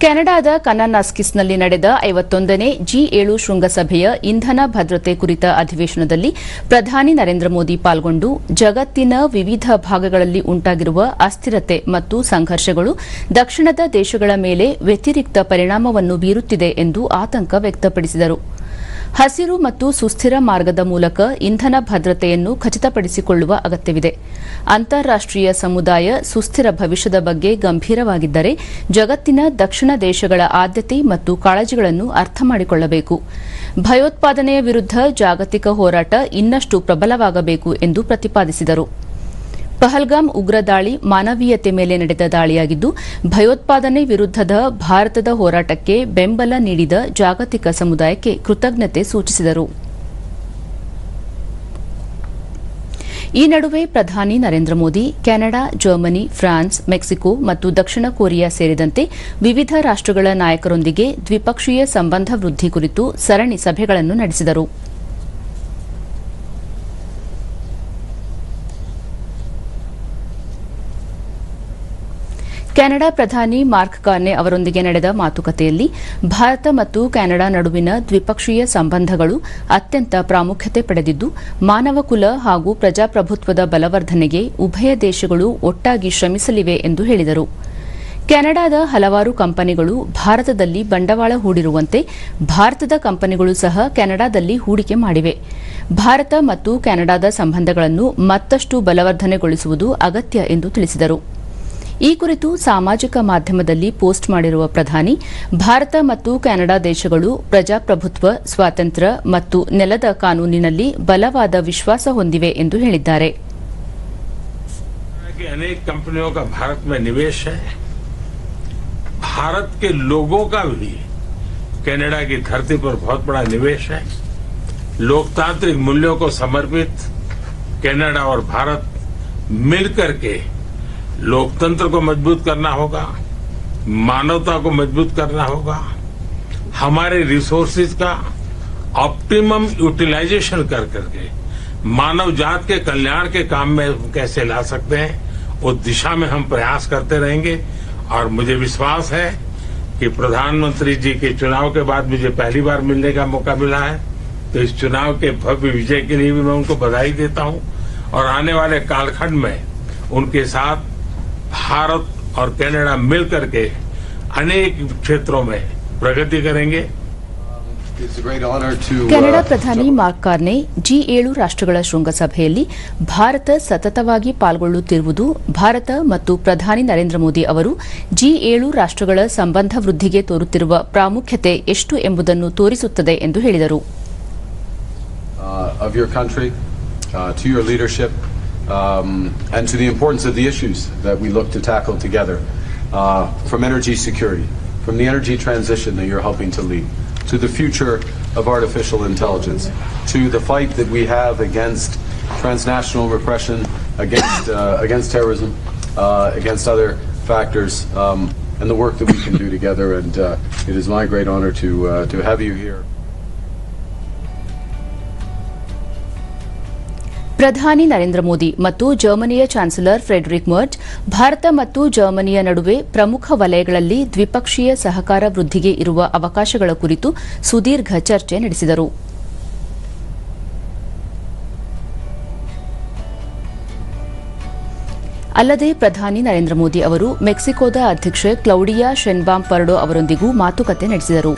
ಕೆನಡಾದ ಕನಾನಾಸ್ಕಿಸ್ನಲ್ಲಿ ನಡೆದ ಐವತ್ತೊಂದನೇ ಜಿ ಏಳು ಶೃಂಗಸಭೆಯ ಇಂಧನ ಭದ್ರತೆ ಕುರಿತ ಅಧಿವೇಶನದಲ್ಲಿ ಪ್ರಧಾನಿ ನರೇಂದ್ರ ಮೋದಿ ಪಾಲ್ಗೊಂಡು ಜಗತ್ತಿನ ವಿವಿಧ ಭಾಗಗಳಲ್ಲಿ ಉಂಟಾಗಿರುವ ಅಸ್ಥಿರತೆ ಮತ್ತು ಸಂಘರ್ಷಗಳು ದಕ್ಷಿಣದ ದೇಶಗಳ ಮೇಲೆ ವ್ಯತಿರಿಕ್ತ ಪರಿಣಾಮವನ್ನು ಬೀರುತ್ತಿದೆ ಎಂದು ಆತಂಕ ವ್ಯಕ್ತಪಡಿಸಿದರು. ಹಸಿರು ಮತ್ತು ಸುಸ್ಥಿರ ಮಾರ್ಗದ ಮೂಲಕ ಇಂಧನ ಭದ್ರತೆಯನ್ನು ಖಚಿತಪಡಿಸಿಕೊಳ್ಳುವ ಅಗತ್ಯವಿದೆ. ಅಂತಾರಾಷ್ಟೀಯ ಸಮುದಾಯ ಸುಸ್ಥಿರ ಭವಿಷ್ಯದ ಬಗ್ಗೆ ಗಂಭೀರವಾಗಿದ್ದರೆ ಜಗತ್ತಿನ ದಕ್ಷಿಣ ದೇಶಗಳ ಆದ್ಯತೆ ಮತ್ತು ಕಾಳಜಿಗಳನ್ನು ಅರ್ಥ ಮಾಡಿಕೊಳ್ಳಬೇಕು. ಭಯೋತ್ಪಾದನೆಯ ವಿರುದ್ಧ ಜಾಗತಿಕ ಹೋರಾಟ ಇನ್ನಷ್ಟು ಪ್ರಬಲವಾಗಬೇಕು ಎಂದು ಪ್ರತಿಪಾದಿಸಿದರು. ಪಹಲ್ಗಾಮ್ ಉಗ್ರ ದಾಳಿ ಮಾನವೀಯತೆ ಮೇಲೆ ನಡೆದ ದಾಳಿಯಾಗಿದ್ದು, ಭಯೋತ್ಪಾದನೆ ವಿರುದ್ಧದ ಭಾರತದ ಹೋರಾಟಕ್ಕೆ ಬೆಂಬಲ ನೀಡಿದ ಜಾಗತಿಕ ಸಮುದಾಯಕ್ಕೆ ಕೃತಜ್ಞತೆ ಸೂಚಿಸಿದರು. ಈ ನಡುವೆ ಪ್ರಧಾನಿ Narendra Modi, Canada, Germany, France, Mexico ಮತ್ತು ದಕ್ಷಿಣ ಕೊರಿಯಾ ಸೇರಿದಂತೆ ವಿವಿಧ ರಾಷ್ಟಗಳ ನಾಯಕರೊಂದಿಗೆ ದ್ವಿಪಕ್ಷೀಯ ಸಂಬಂಧ ವೃದ್ಧಿ ಕುರಿತು ಸರಣಿ ಸಭೆಗಳನ್ನು ನಡೆಸಿದರು. ಕೆನಡಾ ಪ್ರಧಾನಿ ಮಾರ್ಕ್ ಕಾರ್ನೆ ಅವರೊಂದಿಗೆ ನಡೆದ ಮಾತುಕತೆಯಲ್ಲಿ ಭಾರತ ಮತ್ತು ಕೆನಡಾ ನಡುವಿನ ದ್ವಿಪಕ್ಷೀಯ ಸಂಬಂಧಗಳು ಅತ್ಯಂತ ಪ್ರಾಮುಖ್ಯತೆ ಪಡೆದಿದ್ದು, ಮಾನವ ಕುಲ ಹಾಗೂ ಪ್ರಜಾಪ್ರಭುತ್ವದ ಬಲವರ್ಧನೆಗೆ ಉಭಯ ದೇಶಗಳು ಒಟ್ಟಾಗಿ ಶ್ರಮಿಸಲಿವೆ ಎಂದು ಹೇಳಿದರು. ಕೆನಡಾದ ಹಲವಾರು ಕಂಪನಿಗಳು ಭಾರತದಲ್ಲಿ ಬಂಡವಾಳ ಹೂಡಿರುವಂತೆ ಭಾರತದ ಕಂಪನಿಗಳು ಸಹ ಕೆನಡಾದಲ್ಲಿ ಹೂಡಿಕೆ ಮಾಡಿವೆ. ಭಾರತ ಮತ್ತು ಕೆನಡಾದ ಸಂಬಂಧಗಳನ್ನು ಮತ್ತಷ್ಟು ಬಲವರ್ಧನೆಗೊಳಿಸುವುದು ಅಗತ್ಯ ಎಂದು ತಿಳಿಸಿದರು. ಈ ಕುರಿತು ಸಾಮಾಜಿಕ ಮಾಧ್ಯಮದಲ್ಲಿ ಪೋಸ್ಟ್ ಮಾಡಿರುವ ಪ್ರಧಾನಿ ಭಾರತ ಮತ್ತು ಕೆನಡಾ ದೇಶಗಳು ಪ್ರಜಾಪ್ರಭುತ್ವ ಸ್ವಾತಂತ್ರ್ಯ ಮತ್ತು ನೆಲದ ಕಾನೂನಿನಲ್ಲಿ ಬಲವಾದ ವಿಶ್ವಾಸ ಹೊಂದಿವೆ ಎಂದು ಹೇಳಿದ್ದಾರೆ कि अनेक कंपनियों का भारत में निवेश है भारत के लोगों का भी कनाडा की धरती पर बहुत बड़ा निवेश है लोकतांत्रिक मूल्यों को समर्पित कनाडा और भारत मिलकर के लोकतंत्र को मज़बूत करना होगा, मानवता को मज़बूत करना होगा, हमारे रिसोर्सेज का ऑप्टिमम यूटिलाइजेशन कर करके, मानव जात के कल्याण के काम में कैसे ला सकते हैं उस दिशा में हम प्रयास करते रहेंगे। और मुझे विश्वास है कि प्रधानमंत्री जी के चुनाव के बाद मुझे पहली बार मिलने का मौका मिला है तो इस चुनाव के भव्य विजय के लिए भी मैं उनको बधाई देता हूँ। और आने वाले कालखंड में उनके साथ भारत और कनाडा मिल करके अनेक क्षेत्रों में प्रगति करेंगे It's a great honor to. Canada uh, ಪ್ರಧಾನಿ ಮಾರ್ಕ್ ಕಾರ್ನೆ ಜಿ ಏಳು ರಾಷ್ಟಗಳ ಶೃಂಗಸಭೆಯಲ್ಲಿ ಭಾರತ ಸತತವಾಗಿ ಪಾಲ್ಗೊಳ್ಳುತ್ತಿರುವುದು ಭಾರತ ಮತ್ತು ಪ್ರಧಾನಿ ನರೇಂದ್ರ ಮೋದಿ ಅವರು ಜಿ ಏಳು ರಾಷ್ಟಗಳ ಸಂಬಂಧ ವೃದ್ಧಿಗೆ ತೋರುತ್ತಿರುವ ಪ್ರಾಮುಖ್ಯತೆ ಎಷ್ಟು ಎಂಬುದನ್ನು ತೋರಿಸುತ್ತದೆ ಎಂದು ಹೇಳಿದರು Um, and to the importance of the issues that we look to tackle together, uh, from energy security, from the energy transition that you're helping to lead, to the future of artificial intelligence, to the fight that we have against transnational repression, against uh, against terrorism, uh, against other factors, um, and the work that we can do together. And uh, it is my great honor to uh, to have you here. ಪ್ರಧಾನಿ ನರೇಂದ್ರ ಮೋದಿ ಮತ್ತು ಜರ್ಮನಿಯ chancellor Frederick ಮರ್ಟ್, Bharat ಮತ್ತು ಜರ್ಮನಿಯ ನಡುವೆ ಪ್ರಮುಖ ವಲಯಗಳಲ್ಲಿ ದ್ವಿಪಕ್ಷೀಯ ಸಹಕಾರ ವೃದ್ಧಿಗೆ ಇರುವ ಅವಕಾಶಗಳ ಕುರಿತು ಸುದೀರ್ಘ ಚರ್ಚೆ ನಡೆಸಿದರು. ಅಲ್ಲದೆ ಪ್ರಧಾನಿ ನರೇಂದ್ರ ಮೋದಿ ಅವರು ಮೆಕ್ಸಿಕೋದ ಅಧ್ಯಕ್ಷೆ ಕ್ಲೌಡಿಯಾ ಶೆನ್ಬಾಮ್ ಪರ್ಡೋ ಅವರೊಂದಿಗೂ ಮಾತುಕತೆ ನಡೆಸಿದರು.